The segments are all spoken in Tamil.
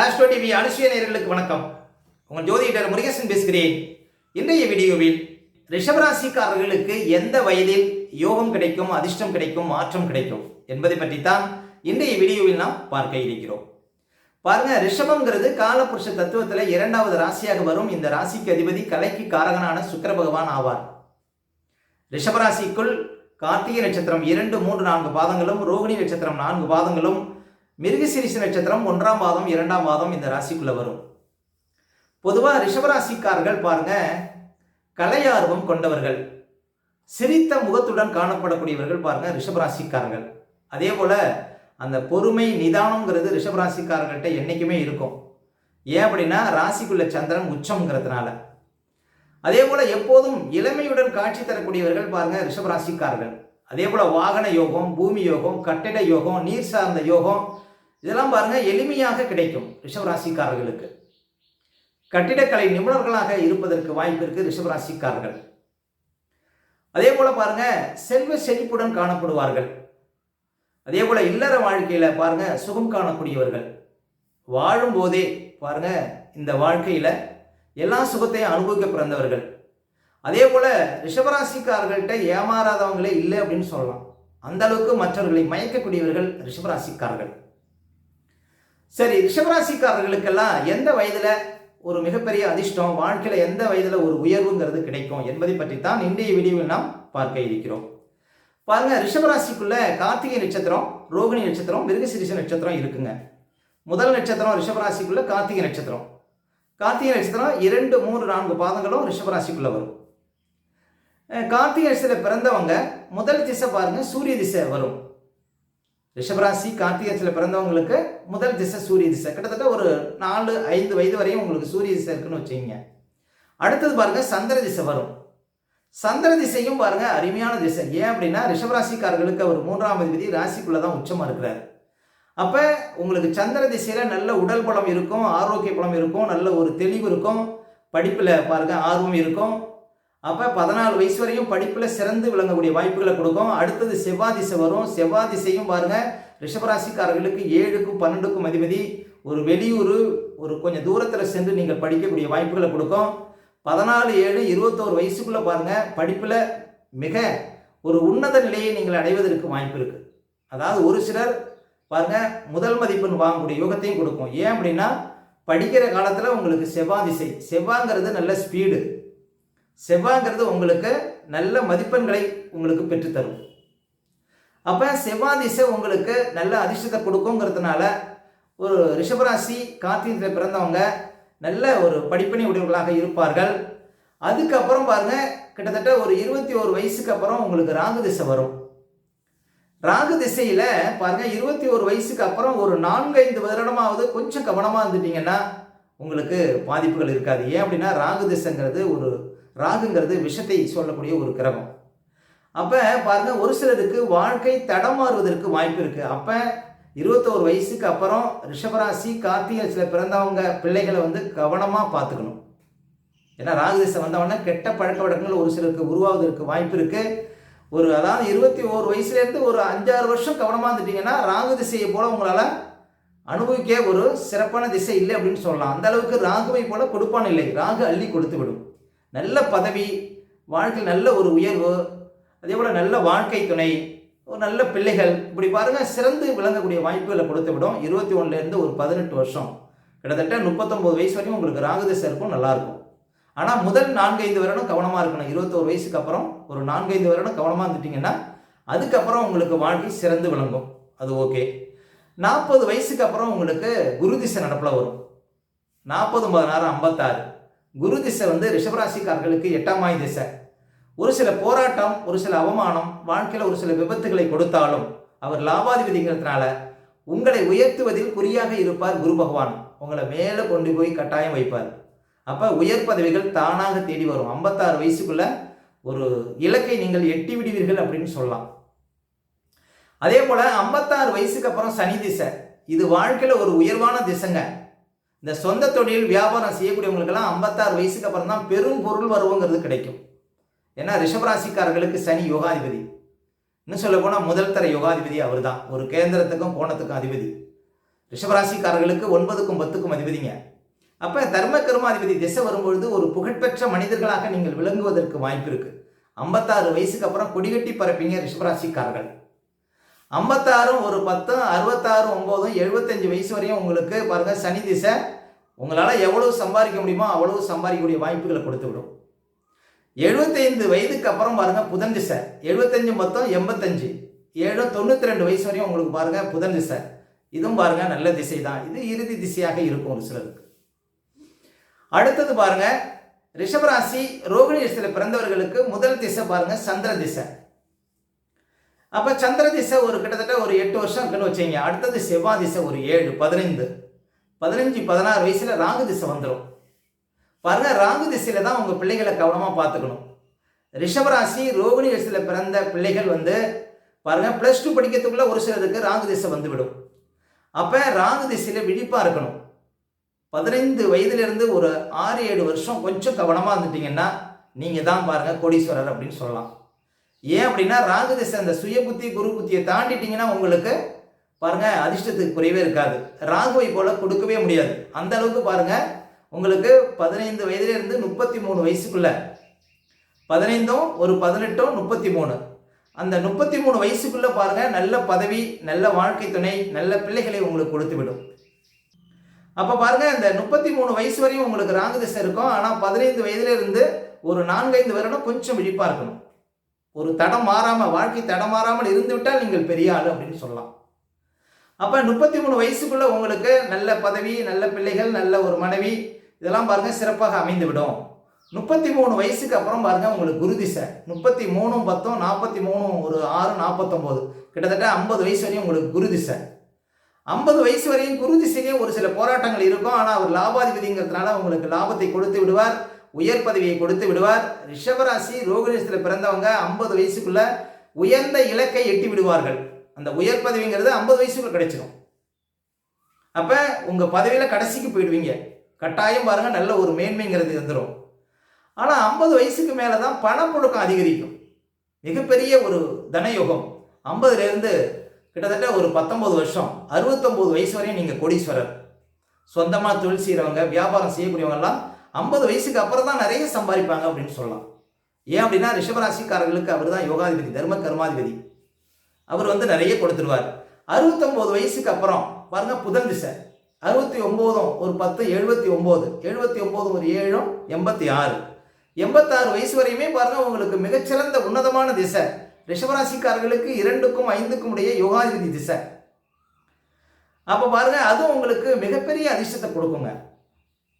ஆஸ்ட்ரோ டிவி அனுசுய நேர்களுக்கு வணக்கம். உங்கள் ஜோதிடர் முருகேசன் பேசுகிறேன். இன்றைய வீடியோவில் ரிஷபராசிக்காரர்களுக்கு எந்த வயதில் யோகம் கிடைக்கும் அதிர்ஷ்டம் கிடைக்கும் மாற்றம் கிடைக்கும் என்பதை பற்றித்தான் இன்றைய வீடியோவில் நாம் பார்க்க இருக்கிறோம். பாருங்க ரிஷபம்ங்கிறது காலபுருஷ தத்துவத்தில் இரண்டாவது ராசியாக வரும். இந்த ராசிக்கு அதிபதி கலைக்கு காரகனான சுக்கர பகவான் ஆவார். ரிஷபராசிக்குள் கார்த்திகை நட்சத்திரம் இரண்டு மூன்று நான்கு பாதங்களும் ரோகிணி நட்சத்திரம் நான்கு பாதங்களும் மிருகசிரிசு நட்சத்திரம் ஒன்றாம் மாதம் இரண்டாம் மாதம் இந்த ராசிக்குள்ள வரும். பொதுவாக ரிஷபராசிக்காரர்கள் பாருங்க கலையார்வம் கொண்டவர்கள். சிரித்த முகத்துடன் காணப்படக்கூடியவர்கள் பாருங்க ரிஷபராசிக்காரர்கள். அதே போல அந்த பொறுமை நிதானம்ங்கிறது ரிஷபராசிக்காரர்கள்ட்ட என்றைக்குமே இருக்கும். ஏன் அப்படின்னா ராசிக்குள்ள சந்திரன் உச்சம்ங்கிறதுனால. அதே போல எப்போதும் இளமையுடன் காட்சி தரக்கூடியவர்கள் பாருங்க ரிஷபராசிக்காரர்கள். அதே போல வாகன யோகம் பூமி யோகம் கட்டிட யோகம் நீர் சார்ந்த யோகம் இதெல்லாம் பாருங்க எளிமையாக கிடைக்கும் ரிஷபராசிக்காரர்களுக்கு. கட்டிடக்கலை நிபுணர்களாக இருப்பதற்கு வாய்ப்பு இருக்கு ரிஷபராசிக்காரர்கள். அதே போல பாருங்க செல்வ செழிப்புடன் காணப்படுவார்கள். அதே போல இல்லற வாழ்க்கையில பாருங்க சுகம் காணக்கூடியவர்கள். வாழும் போதே பாருங்க இந்த வாழ்க்கையில எல்லா சுகத்தையும் அனுபவிக்க பிறந்தவர்கள். அதே போல ரிஷபராசிக்காரர்கள்ட்ட ஏமாறாதவங்களே இல்லை அப்படின்னு சொல்லலாம். அந்த அளவுக்கு மற்றவர்களை மயக்கக்கூடியவர்கள் ரிஷபராசிக்காரர்கள். சரி ரிஷபராசிக்காரர்களுக்கெல்லாம் எந்த வயதுல ஒரு மிகப்பெரிய அதிர்ஷ்டம் வாழ்க்கையில எந்த வயதுல ஒரு உயர்வுங்கிறது கிடைக்கும் என்பதை பற்றி தான் இன்றைய வீடியோவில் நாம் பார்க்க இருக்கிறோம். பாருங்க ரிஷபராசிக்குள்ள கார்த்திகை நட்சத்திரம் ரோகிணி நட்சத்திரம் மிருகசிரிச நட்சத்திரம் இருக்குங்க. முதல் நட்சத்திரம் ரிஷபராசிக்குள்ள கார்த்திகை நட்சத்திரம். கார்த்திகை நட்சத்திரம் இரண்டு மூன்று நான்கு பாதங்களும் ரிஷபராசிக்குள்ள வரும். கார்த்திகை நட்சத்திரத்தில் பிறந்தவங்க முதல் திசை பாருங்க சூரிய திசை வரும். ரிஷபராசி கார்த்திகத்தில் பிறந்தவங்களுக்கு முதல் திசை சூரிய திசை. கிட்டத்தட்ட ஒரு நாலு ஐந்து வயது வரையும் உங்களுக்கு சூரிய திசை இருக்குன்னு வச்சுக்கிங்க. அடுத்தது பாருங்கள் சந்திர திசை வரும். சந்திர திசையும் பாருங்க அருமையான திசை. ஏன் அப்படின்னா ரிஷபராசிக்காரர்களுக்கு அவர் மூன்றாம் அதிபதி ராசிக்குள்ளே தான் உச்சமாக இருக்கிறார். அப்போ உங்களுக்கு சந்திர திசையில் நல்ல உடல் பலம் இருக்கும் ஆரோக்கிய பலம் இருக்கும் நல்ல ஒரு தெளிவு இருக்கும். படிப்பில் பாருங்கள் ஆர்வம் இருக்கும். அப்போ பதினாலு வயசு வரையும் படிப்பில் சிறந்து விளங்கக்கூடிய வாய்ப்புகளை கொடுக்கும். அடுத்தது செவ்வாதிசை வரும். செவ்வாதிசையும் பாருங்கள் ரிஷபராசிக்காரர்களுக்கு ஏழுக்கும் பன்னெண்டுக்கும் அதிபதி. ஒரு வெளியூர் ஒரு கொஞ்சம் தூரத்தில் சென்று நீங்கள் படிக்கக்கூடிய வாய்ப்புகளை கொடுக்கும். பதினாலு ஏழு இருபத்தோரு வயசுக்குள்ளே பாருங்கள் படிப்பில் மிக ஒரு உன்னத நிலையை நீங்கள் அடைவதற்கு வாய்ப்பு இருக்குது அதாவது ஒரு சிலர் பாருங்கள் முதல் மதிப்பெண் வாங்கக்கூடிய யோகத்தையும் கொடுக்கும். ஏன் அப்படின்னா படிக்கிற காலத்தில் உங்களுக்கு செவ்வாதிசை. செவ்வாங்கிறது நல்ல ஸ்பீடு செவ்வாங்கிறது உங்களுக்கு நல்ல மதிப்பெண்களை உங்களுக்கு பெற்றுத்தரும். அப்போ செவ்வாய் திசை உங்களுக்கு நல்ல அதிர்ஷ்டத்தை கொடுக்குங்கிறதுனால ஒரு ரிஷபராசி கார்த்திகத்தில் பிறந்தவங்க நல்ல ஒரு படிப்பணி உடையவர்களாக இருப்பார்கள். அதுக்கப்புறம் பாருங்க கிட்டத்தட்ட ஒரு இருபத்தி ஒரு வயசுக்கு அப்புறம் உங்களுக்கு ராகு திசை வரும். ராகு திசையில் பாருங்க இருபத்தி ஒரு வயசுக்கு அப்புறம் ஒரு நான்கைந்து வருடமாவது கொஞ்சம் கவனமாக இருந்துட்டீங்கன்னா உங்களுக்கு பாதிப்புகள் இருக்காது. ஏன் அப்படின்னா ராகு திசைங்கிறது ஒரு ராகுங்கிறது விஷத்தை சொல்லக்கூடிய ஒரு கிரகம். அப்போ பாருங்க ஒரு சிலருக்கு வாழ்க்கை தடமாறுவதற்கு வாய்ப்பு இருக்குது அப்போ இருபத்தோரு வயசுக்கு அப்புறம் ரிஷபராசி கார்த்திகை சில பிறந்தவங்க பிள்ளைகளை வந்து கவனமாக பார்த்துக்கணும். ஏன்னா ராகு திசை வந்தவொடனே கெட்ட பழக்க வழக்கங்கள் ஒரு சிலருக்கு உருவாவதற்கு வாய்ப்பு இருக்குது ஒரு அதாவது இருபத்தி ஓரு வயசுலேருந்து ஒரு அஞ்சாறு வருஷம் கவனமாக இருந்துட்டிங்கன்னா ராகு திசையை போல் உங்களால் அனுபவிக்க ஒரு சிறப்பான திசை இல்லை அப்படின்னு சொல்லலாம். அந்த அளவுக்கு ராகுவை போல கொடுப்பான் இல்லை. ராகு அள்ளி கொடுத்து விடும். நல்ல பதவி வாழ்க்கையில் நல்ல ஒரு உயர்வு அதே போல் நல்ல வாழ்க்கை துணை ஒரு நல்ல பிள்ளைகள். இப்படி பாருங்கள் சிறந்து விளங்கக்கூடிய வாய்ப்புகளை கொடுத்து விடும் இருபத்தி ஒன்றுலேருந்து ஒரு பதினெட்டு வருஷம். கிட்டத்தட்ட முப்பத்தொம்போது வயசு வரைக்கும் உங்களுக்கு ராகுதசை இருக்கும் நல்லாயிருக்கும் ஆனால் முதல் நான்கைந்து வருடம் கவனமாக இருக்கணும். இருபத்தோரு வயசுக்கு அப்புறம் ஒரு நான்கைந்து வருடம் கவனமாக இருந்துட்டிங்கன்னா அதுக்கப்புறம் உங்களுக்கு வாழ்க்கை சிறந்து விளங்கும். அது ஓகே. நாற்பது வயசுக்கு அப்புறம் உங்களுக்கு குரு திசை நடப்பில் வரும். நாற்பது பதினாறு ஐம்பத்தாறு. குரு திசை வந்து ரிஷபராசிக்காரர்களுக்கு எட்டாமாய் திசை. ஒரு சில போராட்டம் ஒரு சில அவமானம் வாழ்க்கையில் ஒரு சில விபத்துகளை கொடுத்தாலும் அவர் லாபாதிபதிங்கிறதுனால உங்களை உயர்த்துவதில் குறியாக இருப்பார் குரு பகவான். உங்களை மேலே கொண்டு போய் கட்டாயம் வைப்பார். அப்போ உயர் பதவிகள் தானாக தேடி வரும். ஐம்பத்தாறு வயசுக்குள்ள ஒரு இலக்கை நீங்கள் எட்டி விடுவீர்கள் அப்படின்னு சொல்லலாம். அதே போல் ஐம்பத்தாறு வயசுக்கு அப்புறம் சனி திசை. இது வாழ்க்கையில் ஒரு உயர்வான திசைங்க. இந்த சொந்த தொழில் வியாபாரம் செய்யக்கூடியவங்களுக்கெல்லாம் ஐம்பத்தாறு வயசுக்கு அப்புறம் தான் பெரும் பொருள் வருவோங்கிறது கிடைக்கும். ஏன்னா ரிஷபராசிக்காரர்களுக்கு சனி யோகாதிபதி. இன்னும் சொல்ல போனால் முதல் தர யோகாதிபதி அவர் தான் ஒரு கேந்திரத்துக்கும் கோணத்துக்கும் அதிபதி. ரிஷபராசிக்காரர்களுக்கு ஒன்பதுக்கும் பத்துக்கும் அதிபதிங்க. அப்போ தர்ம கர்மாதிபதி திசை வரும்பொழுது ஒரு புகழ்பெற்ற மனிதர்களாக நீங்கள் விளங்குவதற்கு வாய்ப்பு இருக்குது ஐம்பத்தாறு வயசுக்கு அப்புறம் கொடிகட்டி பரப்பிங்க ரிஷபராசிக்காரர்கள். ஐம்பத்தாறும் ஒரு பத்தும் அறுபத்தாறு ஒம்போதும் எழுபத்தஞ்சு வயசு வரையும் உங்களுக்கு பாருங்கள் சனி திசை. உங்களால் எவ்வளவு சம்பாதிக்க முடியுமோ அவ்வளவு சம்பாதிக்கக்கூடிய வாய்ப்புகளை கொடுத்து விடும். எழுபத்தைந்து வயதுக்கு அப்புறம் பாருங்கள் புதன் திசை. எழுபத்தஞ்சு மொத்தம் எண்பத்தஞ்சு. ஏழு தொண்ணூற்றி ரெண்டு வயசு வரையும் உங்களுக்கு பாருங்கள் புதன் திசை. இதுவும் பாருங்கள் நல்ல திசை தான் இது இறுதி திசையாக இருக்கும் ஒரு சிலருக்கு. அடுத்தது பாருங்கள் ரிஷபராசி ரோகிணி திசையில் பிறந்தவர்களுக்கு முதல் திசை பாருங்கள் சந்திர திசை. அப்போ சந்திர திசை ஒரு கிட்டத்தட்ட ஒரு எட்டு வருஷம் இருக்குன்னு வச்சுங்க அடுத்தது செவ்வாய் திசை ஒரு ஏழு பதினைந்து. பதினஞ்சு பதினாறு வயசில் ராகு திசை வந்துடும் பாருங்க ராகு திசையில தான் உங்கள் பிள்ளைகளை கவனமாக பார்த்துக்கணும். ரிஷபராசி ரோகிணி வயசில் பிறந்த பிள்ளைகள் வந்து பாருங்க ப்ளஸ் டூ படிக்கிறதுக்குள்ள ஒரு சிலருக்கு ராகு திசை வந்துவிடும். அப்போ ராகு திசையில் விழிப்பாக இருக்கணும். பதினைந்து வயதுலேருந்து ஒரு ஆறு ஏழு வருஷம் கொஞ்சம் கவனமாக இருந்துட்டிங்கன்னா நீங்கள் தான் பாருங்கள் கோடீஸ்வரர் அப்படின்னு சொல்லலாம். ஏன் அப்படின்னா ராகு திசை அந்த சுய புத்தி குரு புத்தியை தாண்டிட்டீங்கன்னா உங்களுக்கு பாருங்க அதிர்ஷ்டத்துக்கு குறைவே இருக்காது. ராகுவை போல கொடுக்கவே முடியாது. அந்த அளவுக்கு பாருங்க உங்களுக்கு பதினைந்து வயதிலிருந்து முப்பத்தி மூணு வயசுக்குள்ள. பதினைந்தும் ஒரு பதினெட்டும் முப்பத்தி மூணு அந்த முப்பத்தி மூணு வயசுக்குள்ள பாருங்க நல்ல பதவி நல்ல வாழ்க்கை துணை நல்ல பிள்ளைகளை உங்களுக்கு கொடுத்து விடும் அப்போ பாருங்க இந்த முப்பத்தி மூணு வயசு வரையும் உங்களுக்கு ராகு திசை இருக்கும். ஆனால் பதினைந்து வயதுல இருந்து ஒரு நான்கைந்து வருடம் கொஞ்சம் விழிப்பா இருக்கணும். ஒரு தடம் மாறாமல் வாழ்க்கை தடம் மாறாமல் இருந்து விட்டால் நீங்கள் பெரிய ஆள் அப்படின்னு சொல்லலாம். அப்போ முப்பத்தி மூணு வயசுக்குள்ள உங்களுக்கு நல்ல பதவி நல்ல பிள்ளைகள் நல்ல ஒரு மனைவி இதெல்லாம் பாருங்க சிறப்பாக அமைந்து விடும் முப்பத்தி மூணு வயசுக்கு அப்புறம் பாருங்க உங்களுக்கு குரு திசை. முப்பத்தி மூணும் பத்தும் நாற்பத்தி மூணும் ஒரு ஆறு நாற்பத்தொம்போது கிட்டத்தட்ட ஐம்பது வயசு வரையும் உங்களுக்கு குரு திசை. ஐம்பது வயசு வரையும் குரு திசையிலேயே ஒரு சில போராட்டங்கள் இருக்கும். ஆனால் அவர் லாபாதிபதிங்கிறதுனால உங்களுக்கு லாபத்தை கொடுத்து விடுவார். உயர் பதவியை கொடுத்து விடுவார். ரிஷபராசி ரோகிணிசத்தில் பிறந்தவங்க ஐம்பது வயசுக்குள்ள உயர்ந்த இலக்கை எட்டி விடுவார்கள். அந்த உயர் பதவிங்கிறது ஐம்பது வயசுக்குள்ள கிடைச்சிடும் அப்ப உங்க பதவியில கடைசிக்கு போயிடுவீங்க. கட்டாயம் பாருங்க நல்ல ஒரு மேன்மைங்கிறது இருந்துடும் ஆனா ஐம்பது வயசுக்கு மேலதான் பணப்புழக்கம் அதிகரிக்கும். மிகப்பெரிய ஒரு தனயோகம். ஐம்பதுல இருந்து கிட்டத்தட்ட ஒரு பத்தொன்பது வருஷம் அறுபத்தொம்போது வயசு வரையும் நீங்கள் கோடீஸ்வரர். சொந்தமாக தொழில் செய்கிறவங்க வியாபாரம் செய்யக்கூடியவங்கெல்லாம் ஐம்பது வயசுக்கு அப்புறம் தான் நிறைய சம்பாதிப்பாங்க அப்படின்னு சொல்லலாம். ஏன் அப்படின்னா ரிஷபராசிக்காரர்களுக்கு அவர் தான் யோகாதிபதி தர்ம கர்மாதிபதி. அவர் வந்து நிறைய கொடுத்துருவார். அறுபத்தொம்போது வயசுக்கு அப்புறம் பாருங்க புதன் திசை. அறுபத்தி ஒம்போதும் ஒரு பத்து எழுபத்தி ஒம்போது எழுபத்தி ஒம்போதும் ஒரு ஏழும் எண்பத்தி ஆறு எண்பத்தாறு வயசு வரையுமே பாருங்க உங்களுக்கு மிகச்சிறந்த உன்னதமான திசை. ரிஷபராசிக்காரர்களுக்கு இரண்டுக்கும் ஐந்துக்கும் உடைய யோகாதிபதி திசை. அப்போ பாருங்க அதுவும் உங்களுக்கு மிகப்பெரிய அதிர்ஷ்டத்தை கொடுக்குங்க.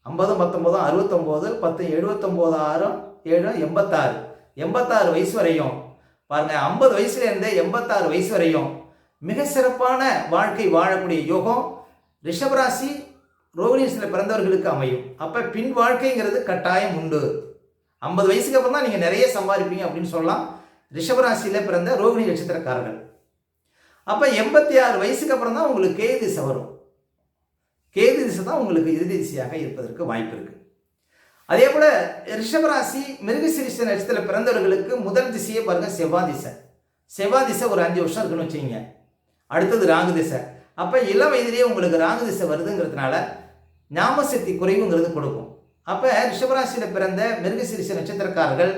ஐம்பதும் பத்தொம்போதும் அறுபத்தொம்போது பத்து எழுபத்தொம்போது ஆறும் ஏழு எண்பத்தாறு. எண்பத்தாறு வயசு வரையும். பாருங்க ஐம்பது வயசுலேருந்தே எண்பத்தாறு வயசு வரையும். மிக சிறப்பான வாழ்க்கை வாழக்கூடிய யோகம் ரிஷபராசி ரோகிணிஸில் பிறந்தவர்களுக்கு அமையும். அப்போ பின் வாழ்க்கைங்கிறது கட்டாயம் உண்டு. ஐம்பது வயசுக்கு அப்புறம் தான் நீங்கள் நிறைய சம்பாதிப்பீங்க அப்படின்னு சொல்லலாம். ரிஷபராசியில் பிறந்த ரோகிணி நட்சத்திரக்காரர்கள். அப்போ எண்பத்தி ஆறு வயசுக்கு அப்புறம் தான் உங்களுக்கு கேது சவரும். தான் உங்களுக்கு இறுதி திசையாக இருப்பதற்கு வாய்ப்பு இருக்கு. அதே போல ரிஷபராசி மிருகசிரிச நட்சத்திரத்தில் பிறந்தவர்களுக்கு முதல் திசையே பாருங்க செவ்வாய் திசை. செவ்வாய் திசை ஒரு அஞ்சு வருஷம் இருக்குன்னு வச்சுக்கோங்க. அடுத்தது ராகு திசை. அப்போ இளம் வயதிலேயே உங்களுக்கு ராகு திசை வருதுங்கிறதுனால ஞாபகசக்தி குறைவுங்கிறது கொடுக்கும். அப்போ ரிஷபராசியில் பிறந்த மிருகசிரிச நட்சத்திரக்காரர்கள்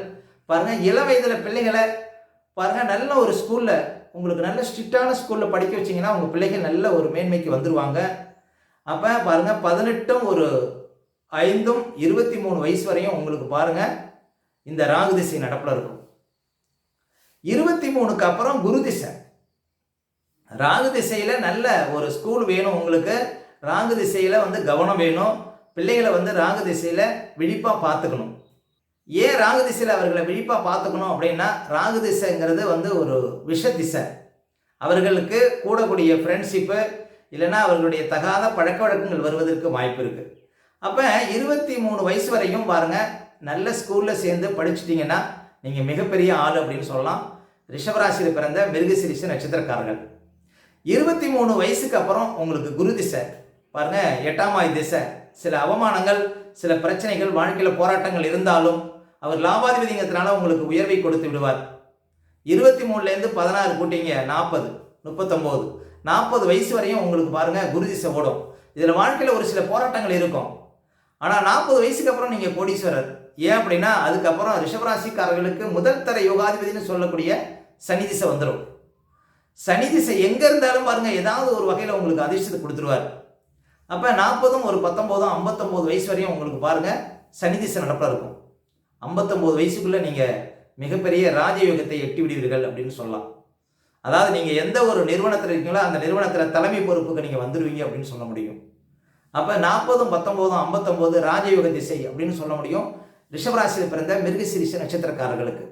பாருங்க இளம் வயதில் பிள்ளைகளை பாருங்க நல்ல ஒரு ஸ்கூலில் உங்களுக்கு நல்ல ஸ்ட்ரிக்டான ஸ்கூலில் படிக்க வச்சிங்கன்னா உங்கள் பிள்ளைகள் நல்ல ஒரு மேன்மைக்கு வந்துருவாங்க. அப்போ பாருங்கள் பதினெட்டும் ஒரு ஐந்தும் இருபத்தி மூணு வயசு வரையும் உங்களுக்கு பாருங்கள் இந்த ராகு திசை நடப்பில் இருக்கும். இருபத்தி மூணுக்கு அப்புறம் குரு திசை. ராகு திசையில் நல்ல ஒரு ஸ்கூல் வேணும் உங்களுக்கு. ராகு திசையில் வந்து கவனம் வேணும். பிள்ளைகளை வந்து ராகு திசையில் விழிப்பாக பார்த்துக்கணும். ஏன் ராகு திசையில் அவர்களை விழிப்பாக பார்த்துக்கணும் அப்படின்னா ராகு திசைங்கிறது வந்து ஒரு விஷ திசை. அவர்களுக்கு கூடக்கூடிய ஃப்ரெண்ட்ஷிப்பு இல்லைன்னா அவர்களுடைய தகாத பழக்க வழக்கங்கள் வருவதற்கு வாய்ப்பு இருக்குது அப்போ இருபத்தி மூணு வயசு வரையும் பாருங்கள் நல்ல ஸ்கூலில் சேர்ந்து படிச்சிட்டிங்கன்னா நீங்கள் மிகப்பெரிய ஆள் அப்படின்னு சொல்லலாம். ரிஷபராசியில் பிறந்த மிருகசிரிச நட்சத்திரக்காரர்கள். இருபத்தி மூணு வயசுக்கு அப்புறம் உங்களுக்கு குரு திசை. பாருங்க எட்டாம் ஆய் திசை. சில அவமானங்கள் சில பிரச்சனைகள் வாழ்க்கையில் போராட்டங்கள் இருந்தாலும் அவர் லாபாதிபதிங்கிறதுனால உங்களுக்கு உயர்வை கொடுத்து விடுவார். இருபத்தி மூணுலேருந்து பதினாறு கூட்டிங்க நாற்பது முப்பத்தொம்போது. நாற்பது வயசு வரையும் உங்களுக்கு பாருங்கள் குருதிசை ஓடும். இதில் வாழ்க்கையில் ஒரு சில போராட்டங்கள் இருக்கும். ஆனால் நாற்பது வயசுக்கு அப்புறம் நீங்கள் கோடீஸ்வரர். ஏன் அப்படின்னா அதுக்கப்புறம் ரிஷபராசிக்காரர்களுக்கு முதல் தர யோகாதிபதினு சொல்லக்கூடிய சனி திசை வந்துடும் சனி திசை எங்கே இருந்தாலும் பாருங்கள் ஏதாவது ஒரு வகையில் உங்களுக்கு அதிர்ஷ்டத்தை கொடுத்துருவார். அப்போ நாற்பதும் ஒரு பத்தொம்போதும் ஐம்பத்தொம்போது வயசு வரையும் உங்களுக்கு பாருங்கள் சனி திசை நடப்பில் இருக்கும். ஐம்பத்தொம்போது வயசுக்குள்ளே நீங்கள் மிகப்பெரிய ராஜயோகத்தை எட்டி விடுவீர்கள் அப்படின்னு சொல்லலாம். அதாவது நீங்கள் எந்த ஒரு நிறுவனத்தில் இருக்கீங்களோ அந்த நிறுவனத்தில் தலைமை பொறுப்புக்கு நீங்கள் வந்துடுவீங்க அப்படின்னு சொல்ல முடியும். அப்போ நாற்பதும் பத்தொம்போதும் ஐம்பத்தொம்போது ராஜயோக திசை அப்படின்னு சொல்ல முடியும். ரிஷபராசியில் பிறந்த மிருகசிரிஷ நட்சத்திரக்காரர்களுக்கு.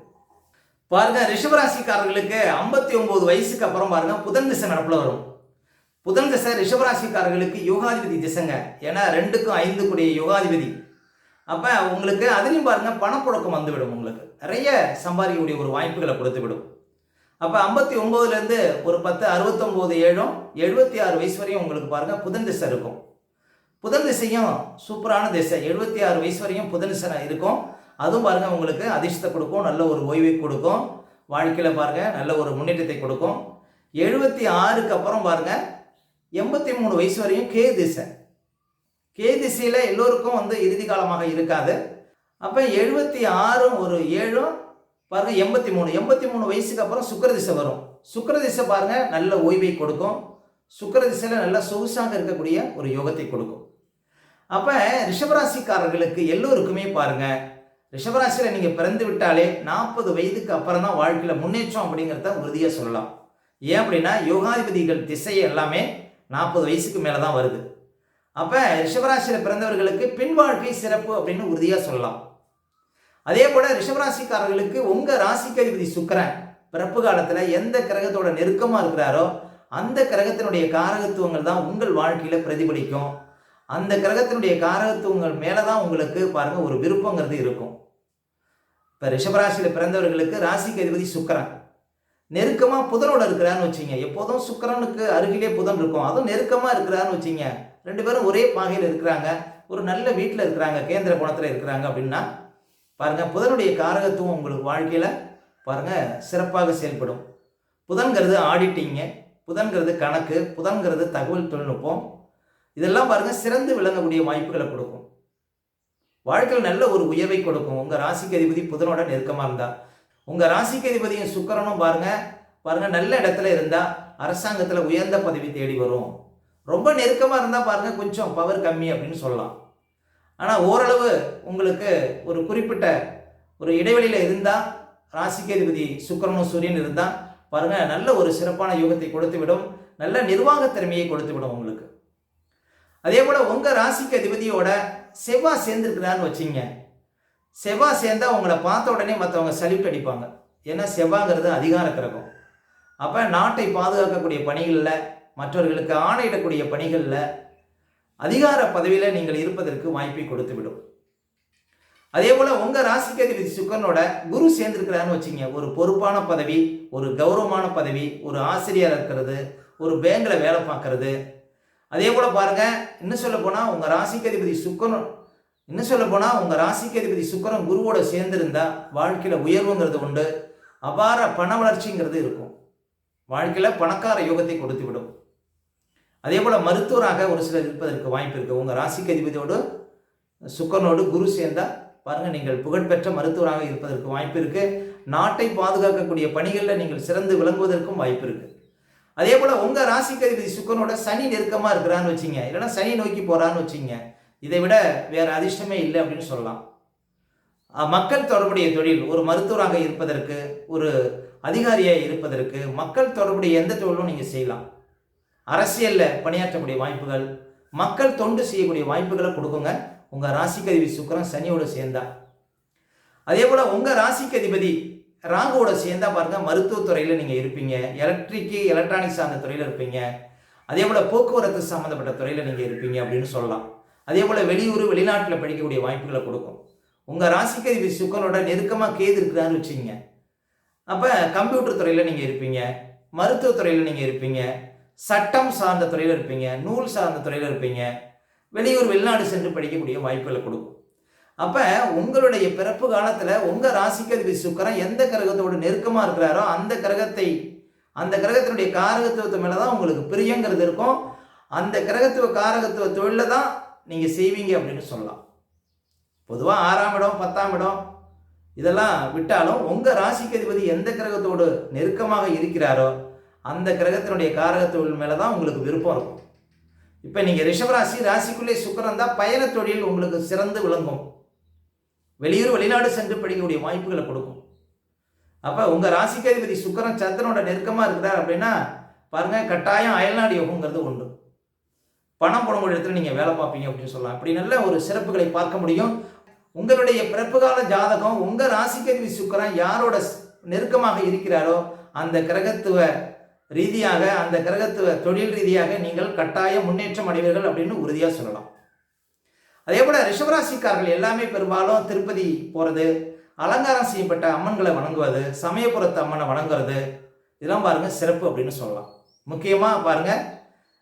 பாருங்க ரிஷபராசிக்காரர்களுக்கு ஐம்பத்தி ஒம்பது வயசுக்கு அப்புறம் பாருங்க புதன் திசை நடப்பில் வரும். புதன் திசை ரிஷபராசிக்காரர்களுக்கு யோகாதிபதி திசைங்க. ஏன்னா ரெண்டுக்கும் ஐந்து கூடிய யோகாதிபதி. அப்போ உங்களுக்கு அதுலேயும் பாருங்க பணப்புழக்கம் வந்துவிடும் உங்களுக்கு. நிறைய சம்பாதிக்கக்கூடிய ஒரு வாய்ப்புகளை கொடுத்து விடும் அப்போ ஐம்பத்தி ஒம்போதுலேருந்து ஒரு பத்து அறுபத்தொம்போது ஏழும் எழுபத்தி ஆறு வயசு வரையும் உங்களுக்கு பாருங்க புதன் திசை இருக்கும். புதன் திசையும் சூப்பரான திசை. எழுபத்தி ஆறு வயசு வரையும் புதன் திசை இருக்கும். அதுவும் பாருங்கள் உங்களுக்கு அதிர்ஷ்டத்தை கொடுக்கும் நல்ல ஒரு ஓய்வை கொடுக்கும். வாழ்க்கையில் பாருங்கள் நல்ல ஒரு முன்னேற்றத்தை கொடுக்கும். எழுபத்தி ஆறுக்கு அப்புறம் பாருங்க எண்பத்தி மூணு வயசு வரையும் கே திசை. கே திசையில் எல்லோருக்கும் வந்து இறுதி காலமாக இருக்காது. அப்போ எழுபத்தி ஆறும் ஒரு ஏழும் பாருங்கள் எண்பத்தி மூணு எண்பத்தி மூணு வயசுக்கு அப்புறம் சுக்கர திசை வரும். சுக்கரதிசை திசை நல்ல ஓய்வை கொடுக்கும். சுக்கரதிசையில் நல்ல சொகுசாக இருக்கக்கூடிய ஒரு யோகத்தை கொடுக்கும். அப்போ ரிஷபராசிக்காரர்களுக்கு எல்லோருக்குமே பாருங்கள் ரிஷபராசியில் நீங்கள் பிறந்து விட்டாலே நாற்பது வயதுக்கு அப்புறம் தான் வாழ்க்கையில் முன்னேற்றம் அப்படிங்கிறத உறுதியாக சொல்லலாம். ஏன் அப்படின்னா யோகாதிபதிகள் திசை எல்லாமே நாற்பது வயசுக்கு மேலே தான் வருது. அப்போ ரிஷபராசியில் பிறந்தவர்களுக்கு பின் வாழ்க்கை சிறப்பு அப்படின்னு உறுதியாக சொல்லலாம். அதே போல் ரிஷபராசிக்காரர்களுக்கு உங்கள் ராசிக்கு அதிபதி சுக்கரன் பிறப்பு காலத்தில் எந்த கிரகத்தோட நெருக்கமாக இருக்கிறாரோ அந்த கிரகத்தினுடைய காரகத்துவங்கள் தான் உங்கள் வாழ்க்கையில் பிரதிபலிக்கும். அந்த கிரகத்தினுடைய காரகத்துவங்கள் மேலே தான் உங்களுக்கு பாருங்கள் ஒரு விருப்பங்கிறது இருக்கும். இப்போ ரிஷபராசியில் பிறந்தவர்களுக்கு ராசிக்கு அதிபதி சுக்கரன். நெருக்கமாக புதனோட இருக்கிறான்னு வச்சுங்க. எப்போதும் சுக்கரனுக்கு அருகிலே புதன் இருக்கும். அதுவும் நெருக்கமாக இருக்கிறான்னு வச்சுங்க. ரெண்டு பேரும் ஒரே பாகையில் இருக்கிறாங்க. ஒரு நல்ல வீட்டில் இருக்கிறாங்க. கேந்திர குணத்தில் இருக்கிறாங்க அப்படின்னா பாருங்கள் புதனுடைய காரகத்துவம் உங்களுக்கு வாழ்க்கையில் பாருங்கள் சிறப்பாக செயல்படும். புதன்கிறது ஆடிட்டிங்கு புதன்கிறது கணக்கு புதன்கிறது தகவல் தொழில்நுட்பம். இதெல்லாம் பாருங்கள் சிறந்து விளங்கக்கூடிய வாய்ப்புகளை கொடுக்கும். வாழ்க்கையில் நல்ல ஒரு உயர்வை கொடுக்கும். உங்கள் ராசிக்கு அதிபதி புதனோட நெருக்கமாக இருந்தால் உங்கள் ராசிக்கு அதிபதியும் சுக்கரனும் பாருங்கள் பாருங்கள் நல்ல இடத்துல இருந்தால் அரசாங்கத்தில் உயர்ந்த பதவி தேடி வரும். ரொம்ப நெருக்கமாக இருந்தால் பாருங்கள் கொஞ்சம் பவர் கம்மி அப்படின்னு சொல்லலாம். ஆனால் ஓரளவு உங்களுக்கு ஒரு குறிப்பிட்ட ஒரு இடைவெளியில் இருந்தால் ராசிக்கேதிபதி சுக்கரனும் சூரியன் இருந்தால் பாருங்கள் நல்ல ஒரு சிறப்பான யோகத்தை கொடுத்து விடும் நல்ல நிர்வாக திறமையை கொடுத்து விடும் உங்களுக்கு. அதே போல் உங்கள் ராசிக்கு அதிபதியோட செவ்வாய் சேர்ந்துருக்குறான்னு வச்சுங்க. செவ்வாய் சேர்ந்தா உங்களை பார்த்த உடனே மற்றவங்க சலிப்பு அடிப்பாங்க. ஏன்னா செவ்வாங்கிறது அதிகார கிரகம். அப்போ நாட்டை பாதுகாக்கக்கூடிய பணிகளில் மற்றவர்களுக்கு ஆணையிடக்கூடிய பணிகளில் அதிகார பதவியில் நீங்கள் இருப்பதற்கு வாய்ப்பை கொடுத்து விடும் அதே போல் உங்கள் ராசிக்கு அதிபதி சுக்கரனோட குரு சேர்ந்துருக்கிறான்னு வச்சுங்க ஒரு பொறுப்பான பதவி ஒரு கௌரவமான பதவி ஒரு ஆசிரியர் இருக்கிறது ஒரு பேங்கில் வேலை பார்க்கறது. அதே போல் பாருங்கள் இன்னும் சொல்ல போனால் உங்கள் ராசிக்கு அதிபதி சுக்கரன் இன்னும் சொல்ல போனால் உங்கள் ராசிக்கு அதிபதி சுக்கரன் குருவோட சேர்ந்திருந்தா வாழ்க்கையில் உயர்வுங்கிறது உண்டு. அபார பண வளர்ச்சிங்கிறது இருக்கும். வாழ்க்கையில் பணக்கார யோகத்தை கொடுத்து விடும் அதே போல் மருத்துவராக ஒரு சிலர் இருப்பதற்கு வாய்ப்பு இருக்குது உங்கள் ராசிக்கு அதிபதியோடு சுக்கரனோடு குரு சேர்ந்தா பாருங்கள் நீங்கள் புகழ்பெற்ற மருத்துவராக இருப்பதற்கு வாய்ப்பு இருக்குது நாட்டை பாதுகாக்கக்கூடிய பணிகளில் நீங்கள் சிறந்து விளங்குவதற்கும் வாய்ப்பு இருக்குது அதே போல் உங்கள் ராசிக்கு அதிபதி சுக்கரனோட சனி நெருக்கமாக இருக்கிறான்னு வச்சிங்க. இல்லைன்னா சனி நோக்கி போகிறான்னு வச்சிங்க. இதை விட வேறு அதிர்ஷ்டமே இல்லை அப்படின்னு சொல்லலாம். மக்கள் தொடர்புடைய தொழில் ஒரு மருத்துவராக இருப்பதற்கு ஒரு அதிகாரியாக இருப்பதற்கு மக்கள் தொடர்புடைய எந்த தொழிலும் நீங்கள் செய்யலாம். அரசியலில் பணியாற்றக்கூடிய வாய்ப்புகள் மக்கள் தொண்டு செய்யக்கூடிய வாய்ப்புகளை கொடுக்குங்க. உங்கள் ராசிக்கு அதிபதி சுக்கரன் சனியோட சேர்ந்தா. அதே போல் உங்கள் ராசிக்கு அதிபதி ராகுவோட சேர்ந்தா பாருங்க மருத்துவத்துறையில் நீங்கள் இருப்பீங்க. எலக்ட்ரிக்கு எலக்ட்ரானிக்ஸ் சார்ந்த துறையில் இருப்பீங்க. அதே போல் போக்குவரத்து சம்மந்தப்பட்ட துறையில் நீங்கள் இருப்பீங்க அப்படின்னு சொல்லலாம். அதே போல் வெளியூர் வெளிநாட்டில் படிக்கக்கூடிய வாய்ப்புகளை கொடுக்கும். உங்கள் ராசிக்கு அதிபதி சுக்கரனோட நெருக்கமாக கேது இருக்கிறான்னு வச்சுங்க அப்போ கம்ப்யூட்டர் துறையில் நீங்கள் இருப்பீங்க. மருத்துவத்துறையில் நீங்கள் இருப்பீங்க. சட்டம் சார்ந்த துறையில் இருப்பீங்க நூல் சார்ந்த துறையில் இருப்பீங்க வெளியூர் வெளிநாடு சென்று படிக்கக்கூடிய வாய்ப்புகளை கொடுக்கும். அப்போ உங்களுடைய பிறப்பு காலத்தில் உங்கள் ராசிக்கதிபதி சுக்கரம் சுக்கரன் எந்த கிரகத்தோடு நெருக்கமாக இருக்கிறாரோ அந்த கிரகத்தை அந்த கிரகத்தினுடைய காரகத்துவத்து மேலே தான் உங்களுக்கு பிரியங்கிறது இருக்கும். அந்த கிரகத்துவ காரகத்துவ தொழிலில் தான் நீங்கள் செய்வீங்க அப்படின்னு சொல்லலாம். பொதுவாக ஆறாம் இடம் பத்தாம் இடம் இதெல்லாம் விட்டாலும் உங்கள் ராசிக்கு அதிபதி எந்த கிரகத்தோடு நெருக்கமாக இருக்கிறாரோ அந்த கிரகத்தினுடைய காரகத்தொழில் மேலே தான் உங்களுக்கு விருப்பம் இருக்கும். இப்போ நீங்கள் ரிஷபராசி ராசிக்குள்ளே சுக்கரம் தான் பயண தொழில் உங்களுக்கு சிறந்து விளங்கும். வெளியூர் வெளிநாடு சென்று படிக்கக்கூடிய வாய்ப்புகளை கொடுக்கும். அப்போ உங்கள் ராசிக்கதிபதி சுக்கரன் சந்திரனோட நெருக்கமாக இருக்கிறார் அப்படின்னா பாருங்கள் கட்டாயம் அயல்நாடு யோகங்கிறது உண்டு. பணம் போன ஒரு இடத்துல நீங்கள் வேலை பார்ப்பீங்க அப்படின்னு சொல்லலாம். அப்படி நல்ல ஒரு சிறப்புகளை பார்க்க முடியும். உங்களுடைய பிறப்புகால ஜாதகம் உங்கள் ராசிக்கு அதிபதி சுக்கரன் யாரோட நெருக்கமாக இருக்கிறாரோ அந்த கிரகத்துவ ரீதியாக அந்த கிரகத்துவ தொழில் ரீதியாக நீங்கள் கட்டாய முன்னேற்றம் அடைவீர்கள் அப்படின்னு உறுதியாக சொல்லலாம். அதே போல் ரிஷபராசிக்காரர்கள் எல்லாமே பெரும்பாலும் திருப்பதி போகிறது அலங்காரம் செய்யப்பட்ட அம்மன்களை வணங்குவது சமயபுரத்து அம்மனை வணங்குறது இதெல்லாம் பாருங்கள் சிறப்பு அப்படின்னு சொல்லலாம். முக்கியமாக பாருங்கள்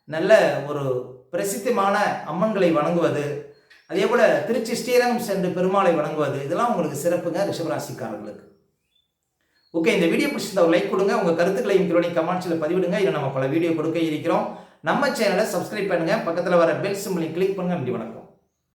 நல்ல ஒரு பிரசித்தமான அம்மன்களை வணங்குவது அதே போல் திருச்சி ஸ்ரீரங்கம் சென்று பெருமாளை வணங்குவது இதெல்லாம் உங்களுக்கு சிறப்புங்க ரிஷபராசிக்காரர்களுக்கு. ஓகே இந்த வீடியோ பிடிச்சிருந்தா ஒரு லைக் கொடுங்க. உங்கள் கருத்துக்களையும் கீழே கமெண்ட்ஸில் பதிவிடுங்க. இல்லை நம்ம பல வீடியோ கொடுக்க இருக்கிறோம். நம்ம சேனலை சப்ஸ்கிரைப் பண்ணுங்கள் பக்கத்தில் வர பெல் சிம்பிளையும் கிளிக் பண்ணுங்கள் நன்றி வணக்கம்.